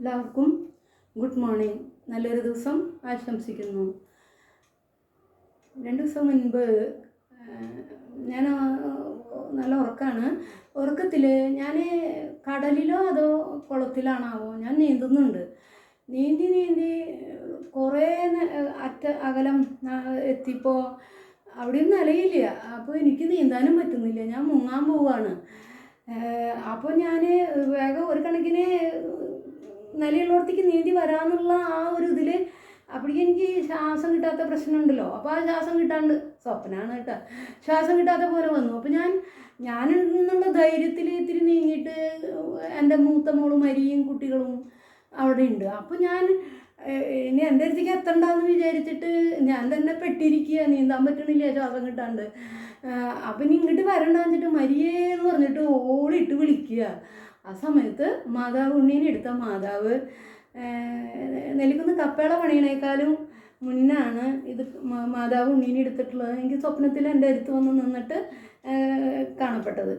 എല്ലാവർക്കും good morning. നല്ലൊരു ദിവസം ആശംസിക്കുന്നു. രണ്ട് ദിവസം മുൻപ് ഞാൻ നല്ല ഉറക്കമാണ് ഉറക്കത്തിൽ ഞാൻ കടലിലോ അതോ കുളത്തിലാണാവോ ഞാൻ നീന്തുന്നുണ്ട്. നീന്തി നീന്തി കുറേ അറ്റ അകലം എത്തിയപ്പോൾ അവിടെയും നിലയില്ല അപ്പോൾ എനിക്ക് നീന്താനും പറ്റുന്നില്ല. ഞാൻ മുങ്ങാൻ പോവാണ്. അപ്പോൾ ഞാൻ വേഗം ഒരു കണക്കിന് നിലയുള്ളിടത്തേക്ക് നീന്തി വരാമെന്നുള്ള ആ ഒരു ഇതിൽ അപ്പോഴേക്കും എനിക്ക് ശ്വാസം കിട്ടാത്ത പ്രശ്നമുണ്ടല്ലോ. അപ്പോൾ ആ ശ്വാസം കിട്ടാണ്ട് സ്വപ്നമാണ് കേട്ടോ. ശ്വാസം കിട്ടാത്ത പോലെ വന്നു. അപ്പോൾ ഞാൻ ഞാൻ എന്നുള്ള ധൈര്യത്തിൽ ഇത്തിരി നീങ്ങിയിട്ട് എന്റെ മൂത്ത മോളും അരിയും കുട്ടികളും അവിടെ ഉണ്ട്. അപ്പോൾ ഞാൻ ഇനി എന്റെ അടുത്തേക്ക് എത്തണ്ടെന്ന് വിചാരിച്ചിട്ട് ഞാൻ തന്നെ പെട്ടിരിക്കുക. നീന്താൻ പറ്റണില്ല ശ്വാസം കിട്ടാണ്ട്. അപ്പം ഇനി ഇങ്ങോട്ട് വരണ്ടെന്ന് വെച്ചിട്ട് മരിയേ എന്ന് പറഞ്ഞിട്ട് ഓളിട്ട് വിളിക്കുക. ആ സമയത്ത് മാതാവ് ഉണ്ണീനെ എടുത്ത മാതാവ് നെല്ലിക്കുന്ന കപ്പേള പണിയണേക്കാളും മുന്നാണ് ഇത് മാതാവ് ഉണ്ണീനെ എടുത്തിട്ടുള്ളത്. എനിക്ക് സ്വപ്നത്തിൽ എന്റെ അടുത്ത് വന്ന് നിന്നിട്ട് കാണപ്പെട്ടത്.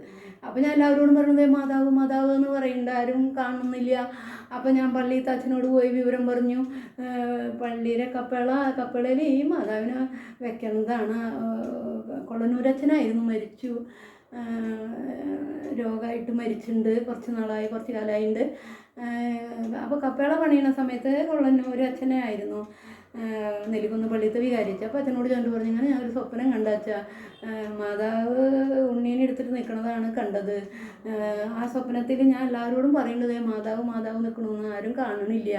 അപ്പോൾ ഞാൻ എല്ലാവരോടും പറഞ്ഞത് മാതാവ് മാതാവ് എന്ന് പറയുന്നുണ്ട്. ആരും കാണുന്നില്ല. അപ്പോൾ ഞാൻ പള്ളിയിൽ അച്ഛനോട് പോയി വിവരം പറഞ്ഞു. പള്ളിയിലെ കപ്പേള കപ്പേളയിൽ ഈ മാതാവിനെ വെക്കുന്നതാണ്. കൊള്ളനൂരച്ഛനായിരുന്നു മരിച്ചു. രോഗമായിട്ട് മരിച്ചിട്ടുണ്ട് കുറച്ച് നാളായി കുറച്ച് കാലമായിട്ടുണ്ട് അപ്പോൾ കപ്പേള പണിയുന്ന സമയത്ത് കൊള്ളന്നൂർ അച്ഛനെ ആയിരുന്നു. നെല്ലിക്കുന്ന് പള്ളിയത്തെ വികാരിച്ചു. അപ്പോൾ അച്ഛനോട് ചോദിച്ചു പറഞ്ഞു ഇങ്ങനെ ഞാൻ ഒരു സ്വപ്നം കണ്ടാച്ച മാതാവ് ഉണ്ണീനെ എടുത്തിട്ട് നിൽക്കുന്നതാണ് കണ്ടത്. ആ സ്വപ്നത്തിൽ ഞാൻ എല്ലാവരോടും പറയുന്നത് മാതാവ് മാതാവ് നിൽക്കണമെന്ന് ആരും കാണണില്ല.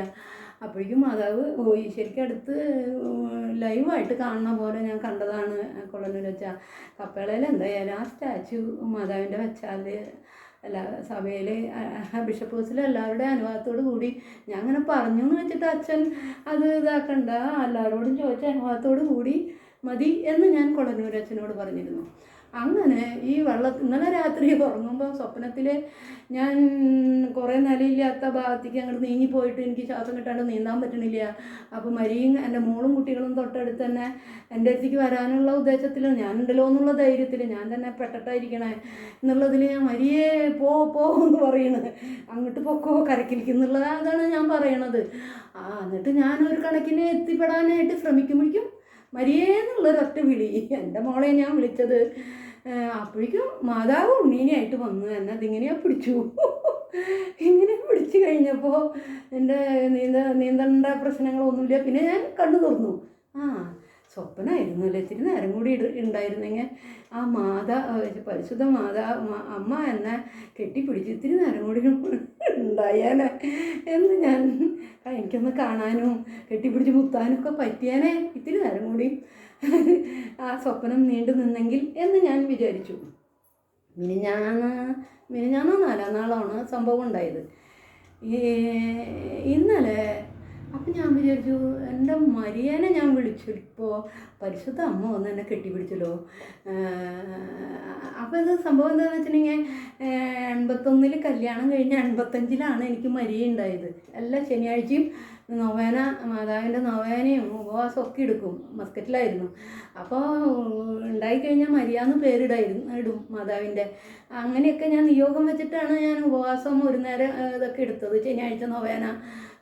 അപ്പോഴേക്കും മാതാവ് പോയി ശരിക്കും അടുത്ത് ലൈവായിട്ട് കാണുന്ന പോലെ ഞാൻ കണ്ടതാണ് കൊള്ളനൂർ വെച്ച കപ്പേളയിൽ എന്തായാലും ആ സ്റ്റാച്ചു മാതാവിന്റെ വെച്ചാൽ അല്ല സഭയിൽ ബിഷപ്പ് ഹൗസിൽ എല്ലാവരുടെ അനുവാദത്തോടു കൂടി ഞാൻ അങ്ങനെ പറഞ്ഞു എന്ന് വെച്ചിട്ട് അച്ഛൻ അത് ഇതാക്കണ്ട. എല്ലാവരോടും ചോദിച്ച അനുവാദത്തോടു കൂടി മതി എന്ന് ഞാൻ കൊളന്നൂർ അച്ഛനോട് പറഞ്ഞിരുന്നു. അങ്ങനെ ഈ വെള്ളം ഇന്നലെ രാത്രി ഉറങ്ങുമ്പോൾ സ്വപ്നത്തിൽ ഞാൻ കുറേ നിലയില്ലാത്ത ഭാഗത്തേക്ക് അങ്ങോട്ട് നീങ്ങിപ്പോയിട്ട് എനിക്ക് ശ്വാസം കിട്ടാണ്ട് നീന്താൻ പറ്റണില്ല. അപ്പോൾ മരിയും എന്റെ മോളും കുട്ടികളും തൊട്ടടുത്ത് തന്നെ എന്റെ അടുത്തേക്ക് വരാനുള്ള ഉദ്ദേശത്തിൽ ഞാൻ ഉണ്ടല്ലോ എന്നുള്ള ധൈര്യത്തിൽ ഞാൻ തന്നെ പെട്ടിട്ടായിരിക്കണേ എന്നുള്ളതിൽ ഞാൻ മരിയെ പോ പോ എന്ന് പറയണത് അങ്ങോട്ട് പൊക്കോ കരക്കിരിക്കുന്നുള്ളതാണ് ഞാൻ പറയണത്. ആ എന്നിട്ട് ഞാൻ ഒരു കണക്കിന് എത്തിപ്പെടാനായിട്ട് ശ്രമിക്കുമ്പോഴേക്കും മരിയേ എന്നുള്ളൊരൊറ്റ വിളി. എന്റെ മോളെ ഞാൻ വിളിച്ചത് അപ്പോഴേക്കും മാതാവ് ഉണ്ണീനെയായിട്ട് വന്നു എന്നെ അതിങ്ങനെയാ പിടിച്ചു? ഇങ്ങനെ പിടിച്ചു കഴിഞ്ഞപ്പോൾ എന്റെ നീന്ത നീന്തണ്ട പ്രശ്നങ്ങളൊന്നുമില്ല. പിന്നെ ഞാൻ കണ്ണു തുറന്നു. ആ സ്വപ്നമായിരുന്നു അല്ലേ? ഇത്തിരി നേരം കൂടി ഉണ്ടായിരുന്നെങ്കിൽ ആ മാതാ പരിശുദ്ധ മാതാ അമ്മ എന്നെ കെട്ടിപ്പിടിച്ച് ഇത്തിരി നേരം കൂടി ഉണ്ടായേനെ എന്ന് ഞാൻ എനിക്കൊന്ന് കാണാനും കെട്ടിപ്പിടിച്ച് മുത്താനും ഒക്കെ പറ്റിയേനെ ഇത്തിരി നേരം കൂടി ആ സ്വപ്നം നീണ്ടു നിന്നെങ്കിൽ എന്ന് ഞാൻ വിചാരിച്ചു. മിനിഞ്ഞാന്ന് മിനിഞ്ഞാന്നോ നാലാം നാളാണ് സംഭവം ഉണ്ടായത്? ഇന്നലെ അപ്പം ഞാൻ വിചാരിച്ചു എന്റെ മരിയനെ ഞാൻ വിളിച്ചു ഇപ്പോൾ പരിശുദ്ധ അമ്മ വന്ന് എന്നെ കെട്ടിപ്പിടിച്ചല്ലോ. അപ്പോൾ ഇത് സംഭവം എന്താണെന്ന് വെച്ചിട്ടുണ്ടെങ്കിൽ എൺപത്തൊന്നിൽ കല്യാണം കഴിഞ്ഞ് എൺപത്തഞ്ചിലാണ് എനിക്ക് മരിയ ഉണ്ടായത് എല്ലാ ശനിയാഴ്ചയും നൊവേന മാതാവിന്റെ നൊവേനയും ഉപവാസം ഒക്കെ എടുക്കും. മസ്കറ്റിലായിരുന്നു അപ്പോൾ ഉണ്ടായിക്കഴിഞ്ഞാൽ മരിയാന്ന് പേരിടായിരുന്നു. ഇടും മാതാവിന്റെ അങ്ങനെയൊക്കെ ഞാൻ നിയോഗം വെച്ചിട്ടാണ് ഞാൻ ഉപവാസം ഒരു നേരം ഇതൊക്കെ എടുത്തത്. ശനിയാഴ്ച നൊവേന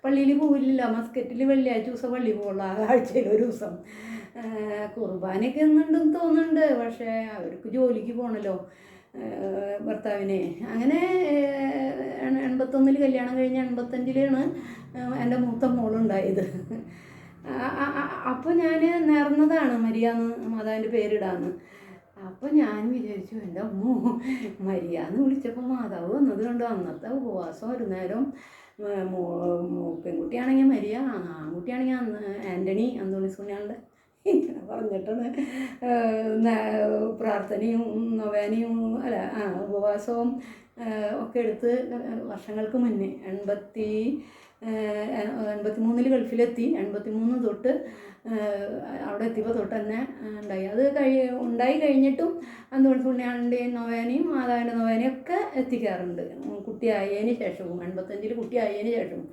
പള്ളിയിൽ പോവില്ല മസ്കറ്റിൽ വെള്ളിയാഴ്ച ദിവസം പള്ളി പോകുള്ളൂ ആ ആഴ്ചയിൽ ഒരു ദിവസം. കുർബാനയ്ക്ക് എന്നുണ്ടെന്ന് തോന്നുന്നുണ്ട്. പക്ഷേ അവർക്ക് ജോലിക്ക് പോകണല്ലോ ഭർത്താവിനെ. അങ്ങനെ എൺ- എൺപത്തൊന്നിൽ കല്യാണം കഴിഞ്ഞ് എൺപത്തഞ്ചിലാണ് എന്റെ മൂത്ത മോളുണ്ടായത്. അപ്പോൾ ഞാൻ നേർന്നതാണ് മരിയാന്ന് മാതാവിന്റെ പേരിടാന്ന്. അപ്പോൾ ഞാൻ വിചാരിച്ചു എന്റെ അമ്മോ മരിയാന്ന് വിളിച്ചപ്പോൾ മാതാവ് വന്നത് കണ്ടു? അന്നത്തെ ഉപവാസം ഒരു നേരം പെൺകുട്ടിയാണെങ്കിൽ മരിയ ആൺകുട്ടിയാണെങ്കിൽ അന്ന് ആന്റണി അന്തോണി സുനിയാളുടെ ഇങ്ങനെ പറഞ്ഞിട്ടാണ്. പ്രാർത്ഥനയും നൊവേനയും അല്ല ആ ഉപവാസവും ഒക്കെ എടുത്ത് വർഷങ്ങൾക്ക് മുന്നേ എൺപത്തി എൺപത്തി മൂന്നിൽ ഗൾഫിലെത്തി. എൺപത്തി മൂന്ന് തൊട്ട് അവിടെ എത്തിയപ്പോൾ തൊട്ട് തന്നെ ഉണ്ടായി. അത് കഴി ഉണ്ടായി കഴിഞ്ഞിട്ടും അന്തോണി പുണ്യാളിന്റെയും നൊവേനയും മാതാവിന്റെ നൊവേനയും ഒക്കെ എത്തിക്കാറുണ്ട്. കുട്ടിയായതിന് ശേഷവും എൺപത്തഞ്ചിൽ കുട്ടിയായതിന് ശേഷവും.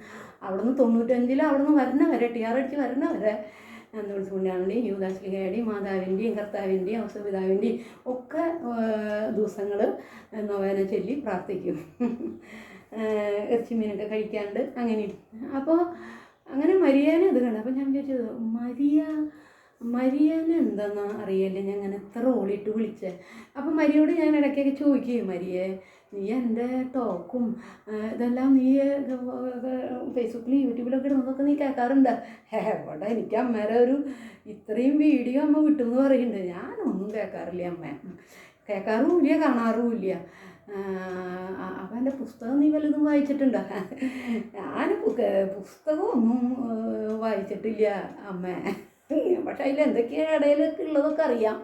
അവിടുന്ന് തൊണ്ണൂറ്റഞ്ചിൽ അവിടുന്ന് വരണ വരെ ടി ആർ അടിച്ച് വരണ വരെ പുണ്യാളിന്റെയും യൂദാശ്ലിഹയുടെയും മാതാവിന്റെയും കർത്താവിന്റെയും ഔസപിതാവിന്റെയും ഒക്കെ ദിവസങ്ങൾ നൊവേന ചൊല്ലി പ്രാർത്ഥിക്കും. ഇറച്ചി മീനൊക്കെ കഴിക്കാണ്ട് അങ്ങനെ അപ്പോൾ അങ്ങനെ മരിയാനെ ഇത് കണ്ടു. അപ്പോൾ ഞാൻ വിചാരിച്ചത് മരിയ മരിയാന എന്താണെന്ന് അറിയില്ല. ഞാൻ അങ്ങനെ എത്ര ഓളിയിട്ട് വിളിച്ചേ. അപ്പം മരിയോട് ഞാൻ ഇടയ്ക്കൊക്കെ ചോദിക്കുകയും മരിയെ നീ എന്റെ ടോക്കും ഇതെല്ലാം നീ ഫേസ്ബുക്കിൽ യൂട്യൂബിലൊക്കെ ഇടുന്നതൊക്കെ നീ കേൾക്കാറുണ്ട്. എവിടെ എനിക്ക് അമ്മേരെ ഒരു ഇത്രയും വീഡിയോ അമ്മ വിട്ടുമെന്ന് പറയുന്നുണ്ട്. ഞാനൊന്നും കേൾക്കാറില്ല അമ്മ. കേൾക്കാറുമില്ല കാണാറുമില്ല. അപ്പം എന്റെ പുസ്തകം നീ വല്ലതും വായിച്ചിട്ടുണ്ടോ? ഞാൻ പുസ്തകമൊന്നും വായിച്ചിട്ടില്ല അമ്മ. പക്ഷെ അതിൽ എന്തൊക്കെയാണ് ഇടയിലൊക്കെ ഉള്ളതൊക്കെ അറിയാം.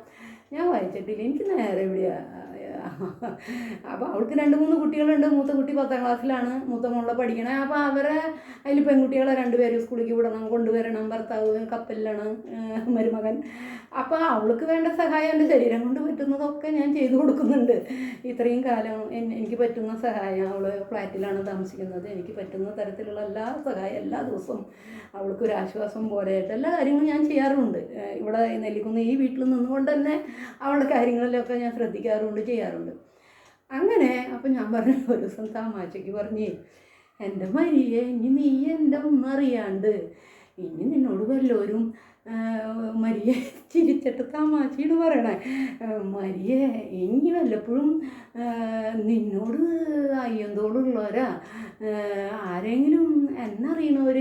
ഞാൻ വായിച്ചിട്ടില്ല. എനിക്ക് നേരെ എവിടെയാ അപ്പോൾ അവൾക്ക് രണ്ട് മൂന്ന് കുട്ടികളുണ്ട്. മൂത്ത കുട്ടി പത്താം ക്ലാസ്സിലാണ്. മൂത്ത മോളെ പഠിക്കണേ. അപ്പോൾ അവരെ അതിൽ പെൺകുട്ടികളെ രണ്ടുപേരും സ്കൂളിലേക്ക് വിടണം കൊണ്ടുവരണം. ഭർത്താവ് കപ്പലിലാണ് മരുമകൻ. അപ്പോൾ അവൾക്ക് വേണ്ട സഹായം എന്റെ ശരീരം കൊണ്ട് പറ്റുന്നതൊക്കെ ഞാൻ ചെയ്തു കൊടുക്കുന്നുണ്ട്. ഇത്രയും കാലം എനിക്ക് പറ്റുന്ന സഹായം അവൾ ഫ്ലാറ്റിലാണ് താമസിക്കുന്നത്. എനിക്ക് പറ്റുന്ന തരത്തിലുള്ള എല്ലാ സഹായം എല്ലാ ദിവസവും അവൾക്ക് ഒരു ആശ്വാസം പോലെയായിട്ട് എല്ലാ കാര്യങ്ങളും ഞാൻ ചെയ്യാറുണ്ട്. ഇവിടെ നെല്ലിക്കുന്ന ഈ വീട്ടിൽ നിന്നുകൊണ്ട് തന്നെ അവളുടെ കാര്യങ്ങളിലൊക്കെ ഞാൻ ശ്രദ്ധിക്കാറുണ്ട് ചെയ്യാറുണ്ട്. അങ്ങനെ അപ്പം ഞാൻ പറഞ്ഞു ഒരു ദിവസം താമാച്ചയ്ക്ക് പറഞ്ഞേ എന്റെ മരിയെ ഇനി നീ എന്റെ ഒന്നും അറിയാണ്ട് ഇനി നിന്നോട് വല്ലവരും മരിയെ ചിരിച്ചിട്ട് തമാശയാണ് പറയണേ. മരിയെ ഇനി വല്ലപ്പോഴും നിന്നോട് അയ്യന്തോടുള്ളവരാ ആരെങ്കിലും എന്നറിയണവർ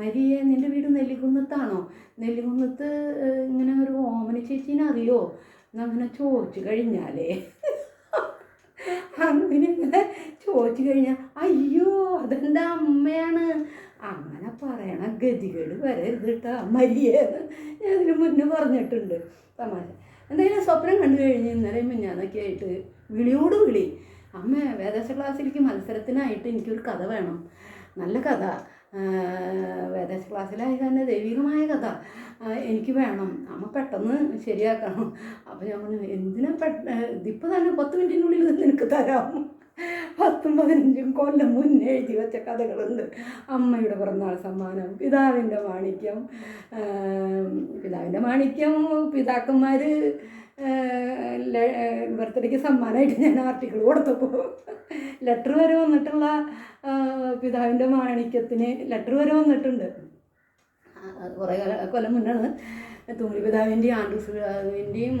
മരിയെ നിന്റെ വീട് നെല്ലിക്കുന്നത്താണോ നെല്ലിക്കുന്നത്ത് ഇങ്ങനെ ഒരു ഓമന ചേച്ചീനെ അറിയോ? എന്നങ്ങനെ ചോദിച്ചു കഴിഞ്ഞാലേ. അങ്ങനെ ചോദിച്ചു കഴിഞ്ഞാൽ അയ്യോ അതെന്റെ അമ്മയാണ്? അങ്ങനെ പറയണ ഗതികേട് വരരുത് കേട്ടോ മരിയേന്ന് ഞാൻ ഇതിന് മുന്നേ പറഞ്ഞിട്ടുണ്ട്. തമാശ. എന്തായാലും സ്വപ്നം കണ്ടു കഴിഞ്ഞ് ഇന്നലെ മിന്നാന്നൊക്കെ ആയിട്ട് വിളിയോട് വിളി. അമ്മ വേദാസ ക്ലാസ്സിലേക്ക് മത്സരത്തിനായിട്ട് എനിക്കൊരു കഥ വേണം. നല്ല കഥ. ആ, വേദാസ ക്ലാസ്സിലായി തന്നെ ദൈവികമായ കഥ എനിക്ക് വേണം. അമ്മ പെട്ടെന്ന് ശരിയാക്കണം. അപ്പോൾ ഞാൻ പറഞ്ഞു എന്തിനാ പെട്ട ഇതിപ്പോൾ തന്നെ പത്ത് മിനിറ്റിനുള്ളിൽ നിനക്ക് തരാം. പത്തും പതിനഞ്ചും കൊല്ലം മുന്നേ എഴുതി വെച്ച കഥകളുണ്ട്. അമ്മയുടെ പിറന്നാൾ സമ്മാനം പിതാവിന്റെ മാണിക്യം പിതാവിന്റെ മാണിക്യം പിതാക്കന്മാർ ബർത്ത്ഡേക്ക് സമ്മാനമായിട്ട് ഞാൻ ആർട്ടിക്കിൾ കൊടുത്തപ്പോൾ ലെറ്റർ വരെ വന്നിട്ടുള്ള പിതാവിന്റെ മാണിക്യത്തിന് ലെറ്റർ വരെ വന്നിട്ടുണ്ട്. കുറേ കാല- കൊല്ലം മുന്നാണ്. തുമ്പി പിതാവിന്റെയും ആൻഡ്രൂസ് പിതാവിന്റെയും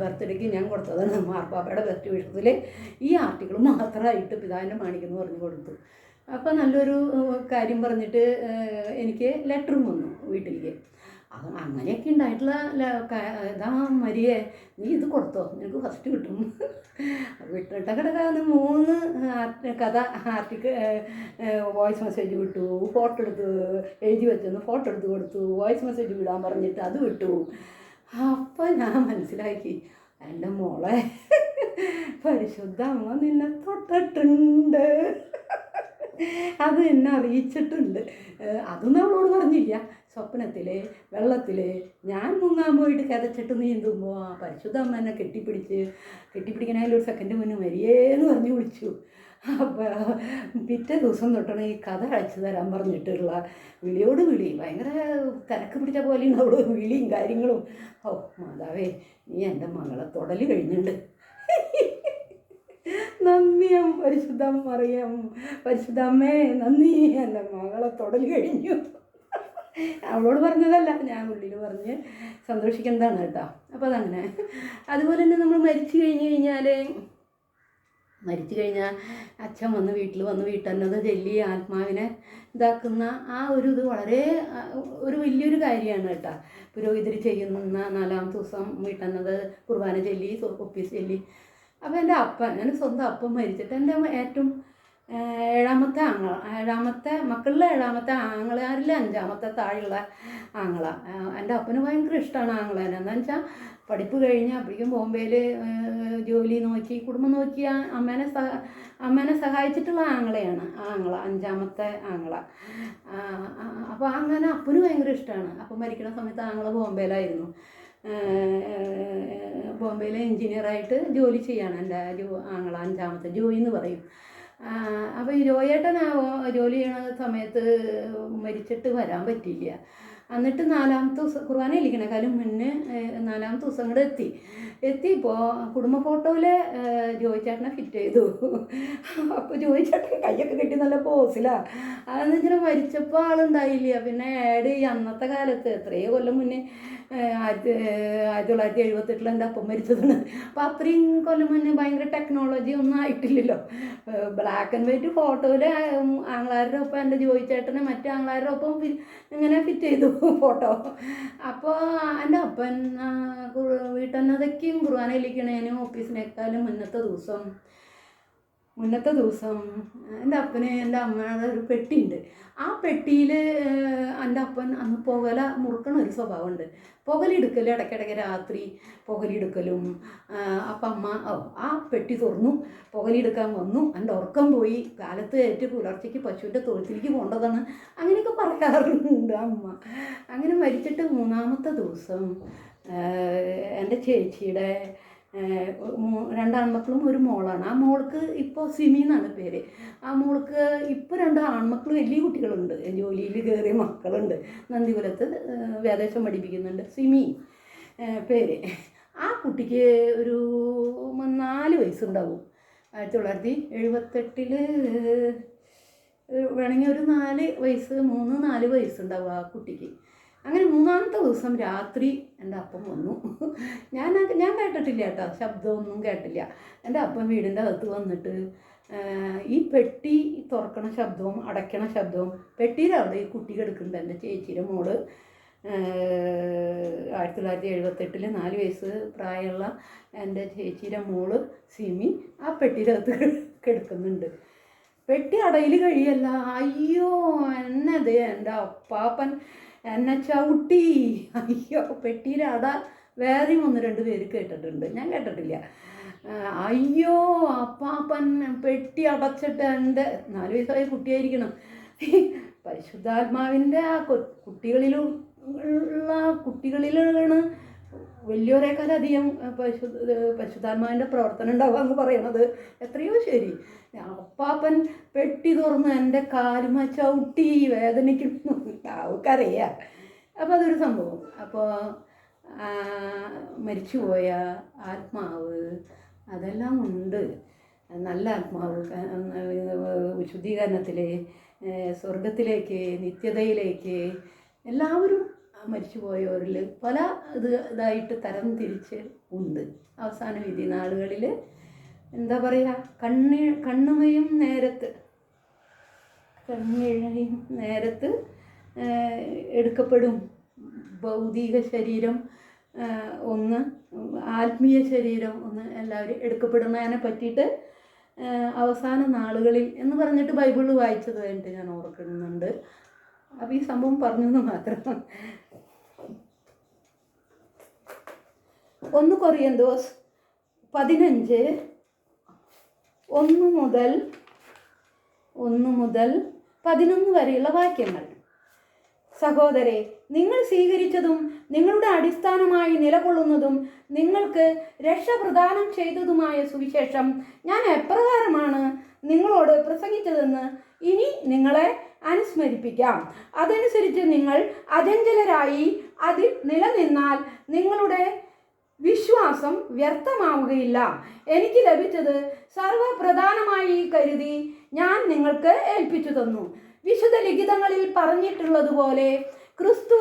ബർത്ത്ഡേക്ക് ഞാൻ കൊടുത്തതാണ് മാർപ്പാപ്പയുടെ ബെസ്റ്റ് വിഷത്തിൽ ഈ ആർട്ടിക്കിൾ മാത്രമായിട്ട് പിതാവിന്റെ മാണിക്കെന്ന് പറഞ്ഞു കൊടുത്തു. അപ്പോൾ നല്ലൊരു കാര്യം പറഞ്ഞിട്ട് എനിക്ക് ലെറ്ററും വന്നു വീട്ടിലേക്ക്. അത് അങ്ങനെയൊക്കെ ഉണ്ടായിട്ടുള്ള ഇതാ മരിയെ. നീ ഇത് കൊടുത്തോ. നിനക്ക് ഫസ്റ്റ് കിട്ടും. വിട്ടിട്ട കിടക്കാന്ന് മൂന്ന് കഥ ആർട്ടിക്ക് വോയിസ് മെസ്സേജ് വിട്ടു. ഫോട്ടോ എടുത്ത് എഴുതി വെച്ചെന്ന് ഫോട്ടോ എടുത്ത് കൊടുത്തു. വോയിസ് മെസ്സേജ് വിടാൻ പറഞ്ഞിട്ട് അത് വിട്ടു. അപ്പം ഞാൻ മനസ്സിലാക്കി. എന്റെ മോളെ പരിശുദ്ധ അമ്മ നിന്നെ തൊട്ടിട്ടുണ്ട്. അത് എന്നെ അറിയിച്ചിട്ടുണ്ട്. അതൊന്നും അവളോട് പറഞ്ഞില്ല. സ്വപ്നത്തിൽ വെള്ളത്തിൽ ഞാൻ മുങ്ങാൻ പോയിട്ട് കിതച്ചിട്ട് നീന്തുമ്പോൾ ആ പരിശുദ്ധ അമ്മ എന്നെ കെട്ടിപ്പിടിച്ച് കെട്ടിപ്പിടിക്കണതിൽ ഒരു സെക്കൻഡ് മുന്നേ മരിയേന്ന് പറഞ്ഞ് വിളിച്ചു. അപ്പോൾ പിറ്റേ ദിവസം തൊട്ടാണ് ഈ കഥ അയച്ചു തരാൻ പറഞ്ഞിട്ടുള്ള വിളിയോട് വിളി. ഭയങ്കര തിരക്ക് പിടിച്ച പോലെ അവിടെ വിളിയും കാര്യങ്ങളും. ഓ മാതാവേ നീ എന്റെ മകളെ തൊടൽ കഴിഞ്ഞിട്ടുണ്ട് നന്ദിയം പരിശുദ്ധം പറയാം പരിശുദ്ധമ്മേ നന്ദി. എന്റെ മകളെ തൊടൽ കഴിഞ്ഞു. അവളോട് പറഞ്ഞതല്ല. ഞാൻ ഉള്ളിൽ പറഞ്ഞ് സന്തോഷിക്കുന്നതാണ് കേട്ടോ. അപ്പോൾ അതങ്ങനെ. അതുപോലെ തന്നെ നമ്മൾ മരിച്ചു കഴിഞ്ഞ് കഴിഞ്ഞാൽ മരിച്ചു കഴിഞ്ഞാൽ അച്ഛൻ വന്ന് വീട്ടിൽ വന്ന് വീട്ടന്നത് ചൊല്ലി ആത്മാവിനെ ഇതാക്കുന്ന ആ ഒരു ഇത് വളരെ ഒരു വലിയൊരു കാര്യമാണ് കേട്ടോ. പുരോഹിതർ ചെയ്യുന്ന നാലാം ദിവസം വീട്ടന്നത് കുർബാന ചൊല്ലി ഒപ്പീസ് ചൊല്ലി അപ്പോൾ എന്റെ അപ്പൻ എന്റെ സ്വന്തം അപ്പം മരിച്ചിട്ട് എന്റെ ഏറ്റവും ഏഴാമത്തെ ആങ്ങള ഏഴാമത്തെ മക്കളിലെ ഏഴാമത്തെ ആങ്ങളാരിൽ അഞ്ചാമത്തെ താഴെയുള്ള ആങ്ങള. എന്റെ അപ്പന് ഭയങ്കര ഇഷ്ടമാണ് ആങ്ങളെ എന്താണെന്ന് വെച്ചാൽ പഠിപ്പ് കഴിഞ്ഞ് അപ്പോഴേക്കും ബോംബെയിൽ ജോലി നോക്കി കുടുംബം നോക്കി അമ്മേനെ സഹ അമ്മേനെ സഹായിച്ചിട്ടുള്ള ആങ്ങളെയാണ് ആങ്ങള അഞ്ചാമത്തെ ആങ്ങള. അപ്പോൾ അങ്ങനെ അപ്പന് ഭയങ്കര ഇഷ്ടമാണ്. അപ്പം മരിക്കുന്ന സമയത്ത് ആങ്ങള ബോംബെയിലായിരുന്നു. ബോംബെയിലെ എൻജിനീയറായിട്ട് ജോലി ചെയ്യാണ് എന്റെ ജോ ആങ്ങള അഞ്ചാമത്തെ ജോയി എന്ന് പറയും. അപ്പോൾ ഈ ജോയേട്ടൻ ആ ജോലി ചെയ്യണ സമയത്ത് മരിച്ചിട്ട് വരാൻ പറ്റിയില്ല. എന്നിട്ട് നാലാമത്തെ ദിവസം കുർബാന ഇരിക്കണേക്കാളും മുന്നേ നാലാമത്തെ ദിവസം കൂടെ എത്തി. എത്തിയപ്പോൾ കുടുംബ ഫോട്ടോയിൽ ജോയിച്ചേട്ടനെ ഫിറ്റ് ചെയ്തു. അപ്പോൾ ജോയിച്ചേട്ടൻ കൈയൊക്കെ കെട്ടി നല്ല പോസിലാണ് അതെന്ന് വെച്ചാൽ മരിച്ചപ്പോൾ ആളുണ്ടായില്ല പിന്നെ ആഡ് ഈ അന്നത്തെ കാലത്ത് എത്രയോ കൊല്ലം മുന്നേ ആയിരത്തി ആയിരത്തി തൊള്ളായിരത്തി എഴുപത്തെട്ടിൽ എന്റെ അപ്പം മരിച്ചതാണ്. അപ്പോൾ അത്രയും കൊല്ലം മുന്നേ ഭയങ്കര ടെക്നോളജി ഒന്നും ആയിട്ടില്ലല്ലോ. ബ്ലാക്ക് ആൻഡ് വൈറ്റ് ഫോട്ടോയിൽ ആങ്ങളാരുടെ ഒപ്പം എന്റെ ജോയിച്ചേട്ടനെ മറ്റു ആങ്ങളാരുടെ ഒപ്പം ഇങ്ങനെ ഫിറ്റ് ചെയ്തു ഫോട്ടോ അപ്പോൾ എന്റെ അപ്പൻ വീട്ടന്നതൊക്കെയും കുർബാനയിലിരിക്കണേനും ഓഫീസിനേക്കാളും മുന്നത്തെ ദിവസം മുന്നത്തെ ദിവസം എന്റെ അപ്പന് എന്റെ അമ്മയുടെ ഒരു പെട്ടിയുണ്ട്. ആ പെട്ടിയിൽ എന്റെ അപ്പൻ അന്ന് പുകല മുറുക്കണ ഒരു സ്വഭാവമുണ്ട്. പുകലെടുക്കൽ ഇടയ്ക്കിടയ്ക്ക് രാത്രി പുകലെടുക്കലും അപ്പം അമ്മ ആ പെട്ടി തുറന്നു പുകലെടുക്കാൻ വന്നു എന്റെ ഉറക്കം പോയി കാലത്ത് ഏറ്റ് പുലർച്ചയ്ക്ക് പശുവിന്റെ തൊഴുത്തിലേക്ക് പോകേണ്ടതാണ് അങ്ങനെയൊക്കെ പറയാറുണ്ട് അമ്മ. അങ്ങനെ മരിച്ചിട്ട് മൂന്നാമത്തെ ദിവസം എന്റെ ചേച്ചിയുടെ രണ്ടാൺമക്കളും ഒരു മോളാണ്. ആ മോൾക്ക് ഇപ്പോൾ സിമി എന്നാണ് പേര്. ആ മോൾക്ക് ഇപ്പോൾ രണ്ട് ആൺമക്കൾ വലിയ കുട്ടികളുണ്ട്. ജോലിയിൽ കയറിയ മക്കളുണ്ട്. നന്ദിപുരത്ത് വേദേശം പഠിപ്പിക്കുന്നുണ്ട്. സിമി പേര്. ആ കുട്ടിക്ക് ഒരു നാല് വയസ്സുണ്ടാവും. ആയിരത്തി തൊള്ളായിരത്തി എഴുപത്തെട്ടിൽ വേണമെങ്കിൽ ഒരു നാല് വയസ്സ് മൂന്ന് നാല് വയസ്സുണ്ടാവും ആ കുട്ടിക്ക്. അങ്ങനെ മൂന്നാമത്തെ ദിവസം രാത്രി എന്റെ അപ്പം വന്നു. ഞാൻ ഞാൻ കേട്ടിട്ടില്ല കേട്ടോ ശബ്ദമൊന്നും കേട്ടില്ല. എന്റെ അപ്പം വീടിന്റെ അകത്ത് വന്നിട്ട് ഈ പെട്ടി തുറക്കണ ശബ്ദവും അടയ്ക്കണ ശബ്ദവും പെട്ടിയുടെ ഈ കുട്ടി കിടക്കുന്നുണ്ട് എന്റെ ചേച്ചിയുടെ മോൾ. ആയിരത്തി തൊള്ളായിരത്തി എഴുപത്തെട്ടിൽ നാല് വയസ്സ് പ്രായമുള്ള എന്റെ ചേച്ചിയുടെ മോൾ സിമി ആ പെട്ടിയുടെ അകത്ത് കിടക്കുന്നുണ്ട്. പെട്ടി അടയിൽ കഴിയല്ല. അയ്യോ എന്നതേ എന്റെ അപ്പാപ്പൻ എന്നെ ചവിട്ടി. അയ്യോ പെട്ടിയിലെ അട വേറെയും ഒന്ന് രണ്ട് പേര് കേട്ടിട്ടുണ്ട്. ഞാൻ കേട്ടിട്ടില്ല. അയ്യോ അപ്പാപ്പൻ പെട്ടി അടച്ചിട്ട് എന്റെ നാല് വയസ്സായ കുട്ടിയായിരിക്കണം. പരിശുദ്ധാത്മാവിന്റെ ആ കുട്ടികളിലും ഉള്ള കുട്ടികളിലാണ് വലിയവരെക്കാൾ പശു പശുതാത്മാവിന്റെ പ്രവർത്തനം ഉണ്ടാവുക എന്ന് പറയണത് എത്രയോ ശരി. അപ്പാപ്പൻ പെട്ടി തുറന്ന് എന്റെ കാലുമ ചവിട്ടി വേദനിക്കുന്നു. ആൾക്കറിയാം അപ്പോൾ അതൊരു സംഭവം. അപ്പോൾ മരിച്ചുപോയ ആത്മാവ് അതെല്ലാം ഉണ്ട്. നല്ല ആത്മാവ്. ശുദ്ധീകരണത്തിൽ സ്വർഗത്തിലേക്ക് നിത്യതയിലേക്ക് എല്ലാവരും മരിച്ചുപോയവരിൽ പല ഇത് ഇതായിട്ട് തരം തിരിച്ച് ഉണ്ട്. അവസാന വിധി നാളുകളിൽ എന്താ പറയുക കണ്ണി കണ്ണുമയും നേരത്ത് കണ്ണിഴയും നേരത്ത് എടുക്കപ്പെടും. ഭൗതിക ശരീരം ഒന്ന് ആത്മീയ ശരീരം ഒന്ന് എല്ലാവരും എടുക്കപ്പെടുന്നതിനെ പറ്റിയിട്ട് അവസാന നാളുകളിൽ എന്ന് പറഞ്ഞിട്ട് ബൈബിൾ വായിച്ചതായിട്ട് ഞാൻ ഓർക്കുന്നുണ്ട്. അപ്പോൾ ഈ സംഭവം പറഞ്ഞെന്ന് മാത്രം ഒന്ന് കൊറിയന്തോസ് പതിനഞ്ച്. ഒന്ന് മുതൽ ഒന്ന് മുതൽ പതിനൊന്ന് വരെയുള്ള വാക്യങ്ങൾ. സഹോദരെ നിങ്ങൾ സ്വീകരിച്ചതും നിങ്ങളുടെ അടിസ്ഥാനമായി നിലകൊള്ളുന്നതും നിങ്ങൾക്ക് രക്ഷ പ്രദാനം ചെയ്തതുമായ സുവിശേഷം ഞാൻ എപ്രകാരമാണ് നിങ്ങളോട് പ്രസംഗിച്ചതെന്ന് ഇനി നിങ്ങളെ അനുസ്മരിപ്പിക്കാം. അതനുസരിച്ച് നിങ്ങൾ അചഞ്ചലരായി അതിൽ നിലനിന്നാൽ നിങ്ങളുടെ വിശ്വാസം വ്യർത്ഥമാവുകയില്ല. എനിക്ക് ലഭിച്ചത് സർവപ്രധാനമായി കരുതി ഞാൻ നിങ്ങൾക്ക് ഏൽപ്പിച്ചു തന്നു. വിശുദ്ധ ലിഖിതങ്ങളിൽ പറഞ്ഞിട്ടുള്ളതുപോലെ ക്രിസ്തു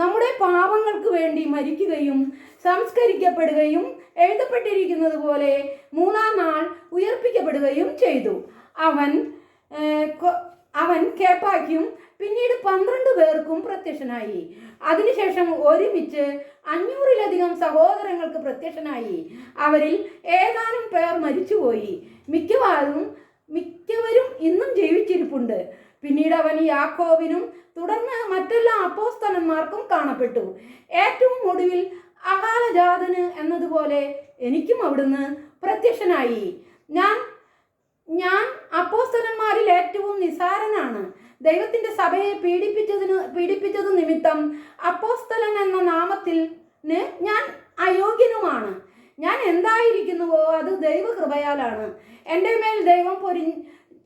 നമ്മുടെ പാപങ്ങൾക്ക് വേണ്ടി മരിക്കുകയും സംസ്കരിക്കപ്പെടുകയും എഴുതപ്പെട്ടിരിക്കുന്നത് പോലെ മൂന്നാം നാൾ ഉയർപ്പിക്കപ്പെടുകയും ചെയ്തു. അവൻ അവൻ കേപ്പാക്കിയും പിന്നീട് പന്ത്രണ്ട് പേർക്കും പ്രത്യക്ഷനായി. അതിനുശേഷം ഒരുമിച്ച് അഞ്ഞൂറിലധികം സഹോദരങ്ങൾക്ക് പ്രത്യക്ഷനായി. അവരിൽ ഏതാനും പേർ മരിച്ചുപോയി. മിക്കവാറും മിക്കവരും ഇന്നും ജീവിച്ചിരിപ്പുണ്ട്. പിന്നീട് അവൻ യാക്കോബിനും തുടർന്ന് മറ്റെല്ലാ അപ്പോസ്തലന്മാർക്കും കാണപ്പെട്ടു. ഏറ്റവും ഒടുവിൽ അകാലജാതന് എന്നതുപോലെ എനിക്കും അവിടുന്ന് പ്രത്യക്ഷനായി. ഞാൻ ഞാൻ അപ്പോസ്തലന്മാരിൽ ദൈവത്തിന്റെ സഭയെ പീഡിപ്പിച്ചതിന് പീഡിപ്പിച്ചത് നിമിത്തം അപ്പോസ്തലൻ എന്ന നാമത്തിൽ ഞാൻ അയോഗ്യനുമാണ്. ഞാൻ എന്തായിരിക്കുന്നുവോ അത് ദൈവകൃപയാലാണ്. എന്റെ മേൽ ദൈവം പൊരി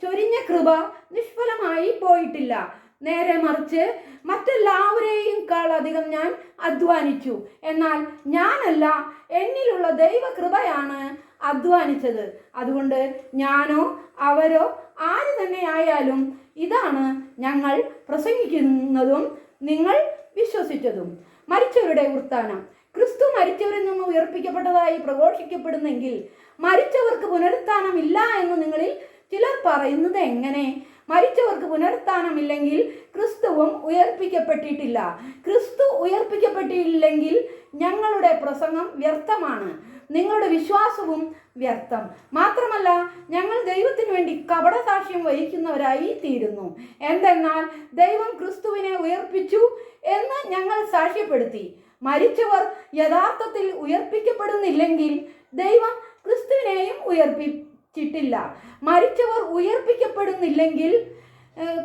ചൊരിഞ്ഞ കൃപ നിഷ്ഫലമായി പോയിട്ടില്ല. നേരെ മറിച്ച് മറ്റെല്ലാവരെയും അധികം ഞാൻ അധ്വാനിച്ചു. എന്നാൽ ഞാനല്ല എന്നിലുള്ള ദൈവകൃപയാണ് അധ്വാനിച്ചത്. അതുകൊണ്ട് ഞാനോ അവരോ ആര് തന്നെ ആയാലും ഇതാണ് ഞങ്ങൾ പ്രസംഗിക്കുന്നതും നിങ്ങൾ വിശ്വസിച്ചതും. മരിച്ചവരുടെ ഉത്ഥാനം. ക്രിസ്തു മരിച്ചവരിൽ നിന്ന് ഉയർപ്പിക്കപ്പെട്ടതായി പ്രഘോഷിക്കപ്പെടുന്നെങ്കിൽ മരിച്ചവർക്ക് പുനരുത്ഥാനമില്ല എന്ന് നിങ്ങളിൽ ചിലർ പറയുന്നത് എങ്ങനെ? മരിച്ചവർക്ക് പുനരുത്ഥാനമില്ലെങ്കിൽ ക്രിസ്തുവും ഉയർപ്പിക്കപ്പെട്ടിട്ടില്ല. ക്രിസ്തു ഉയർപ്പിക്കപ്പെട്ടിട്ടില്ലെങ്കിൽ ഞങ്ങളുടെ പ്രസംഗം വ്യർത്ഥമാണ്. നിങ്ങളുടെ വിശ്വാസവും വ്യർത്ഥം. മാത്രമല്ല ഞങ്ങൾ ദൈവത്തിന് വേണ്ടി കപടസാക്ഷ്യം വഹിക്കുന്നവരായി തീരുന്നു. എന്തെന്നാൽ ദൈവം ക്രിസ്തുവിനെ ഉയർപ്പിച്ചു എന്ന് ഞങ്ങൾ സാക്ഷ്യപ്പെടുത്തി. മരിച്ചവർ യഥാർത്ഥത്തിൽ ഉയർപ്പിക്കപ്പെടുന്നില്ലെങ്കിൽ ദൈവം ക്രിസ്തുവിനെയും ഉയർപ്പിച്ചിട്ടില്ല. മരിച്ചവർ ഉയർപ്പിക്കപ്പെടുന്നില്ലെങ്കിൽ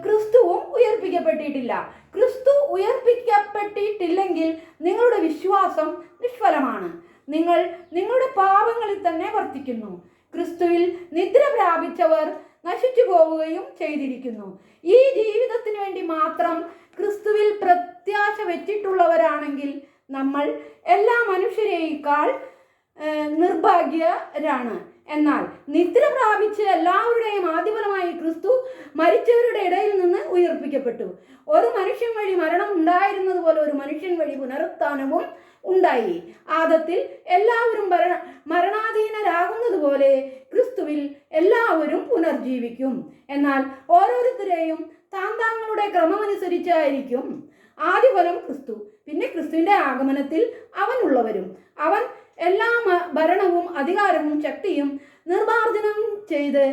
ക്രിസ്തുവും ഉയർപ്പിക്കപ്പെട്ടിട്ടില്ല. ക്രിസ്തു ഉയർപ്പിക്കപ്പെട്ടിട്ടില്ലെങ്കിൽ നിങ്ങളുടെ വിശ്വാസം നിഷ്ഫലമാണ്. നിങ്ങൾ നിങ്ങളുടെ പാപങ്ങളിൽ തന്നെ വർത്തിക്കുന്നു. ക്രിസ്തുവിൽ നിദ്ര പ്രാപിച്ചവർ നശിച്ചു പോവുകയും ചെയ്തിരിക്കുന്നു. ഈ ജീവിതത്തിന് വേണ്ടി മാത്രം ക്രിസ്തുവിൽ പ്രത്യാശ വെച്ചിട്ടുള്ളവരാണെങ്കിൽ നമ്മൾ എല്ലാ മനുഷ്യരേക്കാൾ നിർഭാഗ്യരാണ്. എന്നാൽ നിദ്ര പ്രാപിച്ച് എല്ലാവരുടെയും ആദ്യപരമായി ക്രിസ്തു മരിച്ചവരുടെ ഇടയിൽ നിന്ന് ഉയർപ്പിക്കപ്പെട്ടു. ഒരു മനുഷ്യൻ വഴി മരണം ഉണ്ടായിരുന്നത് പോലെ ഒരു മനുഷ്യൻ വഴി പുനരുത്ഥാനവും ഉണ്ടായി ആദത്തിൽ എല്ലാവരും മരണ മരണാധീനരാകുന്നതുപോലെ ക്രിസ്തുവിൽ എല്ലാവരും പുനർജീവിക്കും. എന്നാൽ ഓരോരുത്തരെയും താൻ താങ്കളുടെ ക്രമമനുസരിച്ചായിരിക്കും. ആദ്യഫലം ക്രിസ്തു പിന്നെ ക്രിസ്തുവിന്റെ ആഗമനത്തിൽ അവനുള്ളവരും അവൻ എല്ലാ ഭരണവും അധികാരവും ശക്തിയും നിർമാർജനം ചെയ്ത്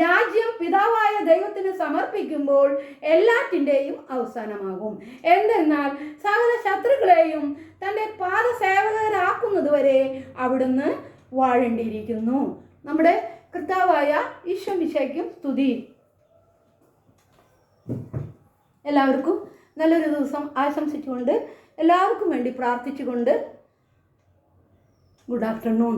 രാജ്യം പിതാവായ ദൈവത്തിന് സമർപ്പിക്കുമ്പോൾ എല്ലാറ്റിന്റെയും അവസാനമാകും. എന്തെന്നാൽ സകല ശത്രുക്കളെയും തന്റെ പാദസേവകരാക്കുന്നതുവരെ അവിടുന്ന് വാഴേണ്ടിയിരിക്കുന്നു. നമ്മുടെ കർത്താവായ ഈശ്വമിശയ്ക്കും സ്തുതി. എല്ലാവർക്കും നല്ലൊരു ദിവസം ആശംസിച്ചുകൊണ്ട് എല്ലാവർക്കും വേണ്ടി പ്രാർത്ഥിച്ചുകൊണ്ട് ഗുഡ് ആഫ്റ്റർനൂൺ